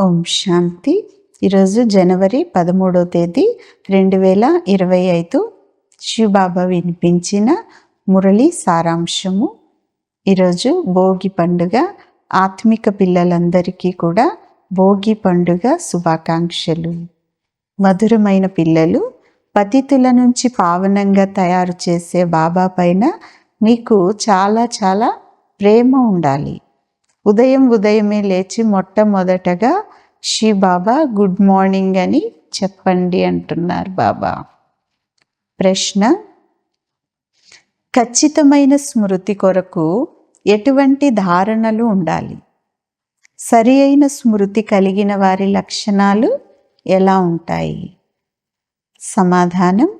ఓం శాంతి. ఈరోజు జనవరి పదమూడవ తేదీ రెండు వేల ఇరవై ఐదు శివబాబా వినిపించిన మురళి సారాంశము. ఈరోజు భోగి పండుగ. ఆత్మిక పిల్లలందరికీ కూడా భోగి పండుగ శుభాకాంక్షలు. మధురమైన పిల్లలు పతితుల నుంచి పావనంగా తయారు చేసే బాబా పైన మీకు చాలా చాలా ప్రేమ ఉండాలి. ఉదయం ఉదయమే లేచి మొట్టమొదటగా షీ బాబా గుడ్ మార్నింగ్ అని చెప్పండి అంటున్నారు బాబా. ప్రశ్న ఖచ్చితమైన స్మృతి కొరకు ఎటువంటి ధారణలు ఉండాలి? సరి అయిన స్మృతి కలిగిన వారి లక్షణాలు ఎలా ఉంటాయి? సమాధానం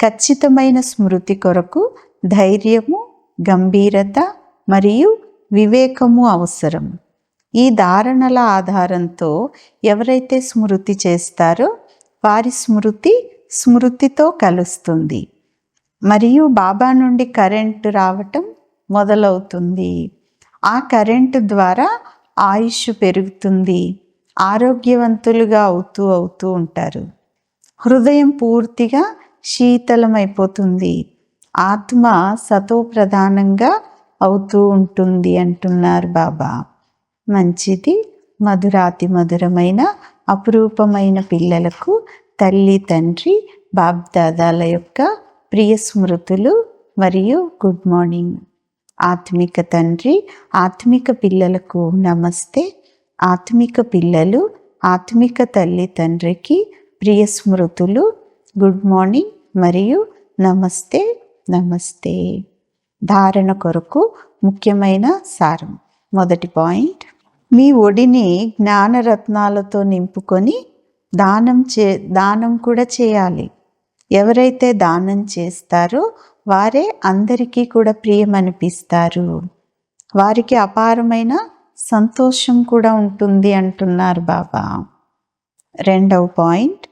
ఖచ్చితమైన స్మృతి కొరకు ధైర్యము గంభీరత మరియు వివేకము అవసరం. ఈ ధారణల ఆధారంతో ఎవరైతే స్మృతి చేస్తారో వారి స్మృతి స్మృతితో కలుస్తుంది. మరియు బాబా నుండి కరెంటు రావటం మొదలవుతుంది. ఆ కరెంటు ద్వారా ఆయుష్ పెరుగుతుంది. ఆరోగ్యవంతులుగా అవుతూ అవుతూ ఉంటారు. హృదయం పూర్తిగా శీతలమైపోతుంది. ఆత్మ సతో ప్రధానంగా అవుతూ ఉంటుంది అంటున్నారు బాబా. మంచిది. మధురాతి మధురమైన అపురూపమైన పిల్లలకు తల్లి తండ్రి బాబ్దాదాల యొక్క ప్రియ స్మృతులు మరియు గుడ్ మార్నింగ్. ఆత్మిక తండ్రి ఆత్మిక పిల్లలకు నమస్తే. ఆత్మిక పిల్లలు ఆత్మిక తల్లి తండ్రికి ప్రియ స్మృతులు గుడ్ మార్నింగ్ మరియు నమస్తే నమస్తే. ధారణ కొరకు ముఖ్యమైన సారం మొదటి పాయింట్. మీ ఒడిని జ్ఞానరత్నాలతో నింపుకొని దానం చే దానం కూడా చేయాలి. ఎవరైతే దానం చేస్తారో వారే అందరికీ కూడా ప్రియమనిపిస్తారు. వారికి అపారమైన సంతోషం కూడా ఉంటుంది అంటున్నారు బాబా. రెండవ పాయింట్.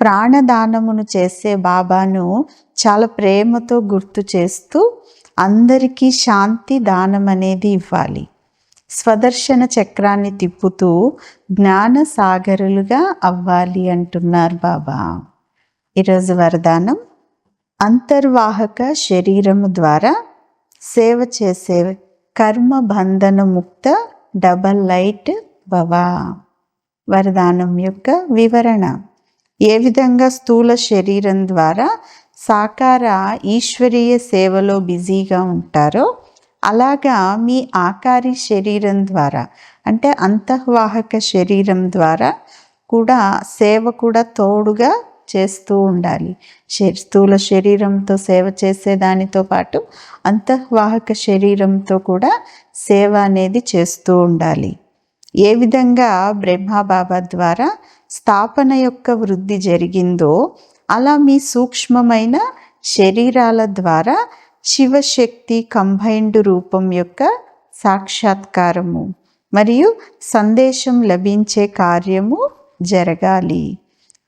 ప్రాణదానమును చేసే బాబాను చాలా ప్రేమతో గుర్తు చేస్తూ అందరికీ శాంతి దానం అనేది ఇవ్వాలి. స్వదర్శన చక్రాన్ని తిప్పుతూ జ్ఞాన సాగరులుగా అవ్వాలి అంటున్నారు బాబా. ఈరోజు వరదానం అంతర్వాహక శరీరము ద్వారా సేవ చేసే కర్మ బంధన ముక్త డబల్ లైట్ భవా. వరదానం యొక్క వివరణ ఏ విధంగా స్థూల శరీరం ద్వారా సాకార ఈశ్వరీయ సేవలో బిజీగా ఉంటారో అలాగా మీ ఆకారి శరీరం ద్వారా అంటే అంతఃవాహక శరీరం ద్వారా కూడా సేవ కూడా తోడుగా చేస్తూ ఉండాలి. స్థూల శరీరంతో సేవ చేసే దానితో పాటు అంతఃవాహక శరీరంతో కూడా సేవ అనేది చేస్తూ ఉండాలి. ఏ విధంగా బ్రహ్మబాబా ద్వారా స్థాపన యొక్క వృద్ధి జరిగిందో అలా మీ సూక్ష్మమైన శరీరాల ద్వారా శివశక్తి కంబైన్డ్ రూపం యొక్క సాక్షాత్కారము మరియు సందేశం లభించే కార్యము జరగాలి.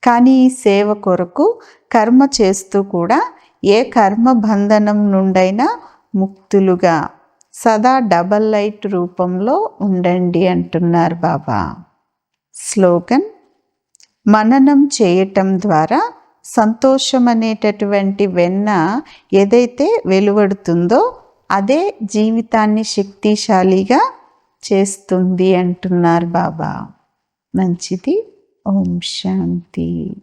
కానీ ఈ సేవ కొరకు కర్మ చేస్తూ కూడా ఏ కర్మ బంధనం నుండైనా ముక్తులుగా సదా డబల్ లైట్ రూపంలో ఉండండి అంటున్నారు బాబా. స్లోగన్ మననం చేయటం ద్వారా సంతోషం అనేటటువంటి వెన్న ఏదైతే వెలువడుతుందో అదే జీవితాన్ని శక్తిశాలిగా చేస్తుంది అంటున్నారు బాబా. మంచిది. ఓం శాంతి.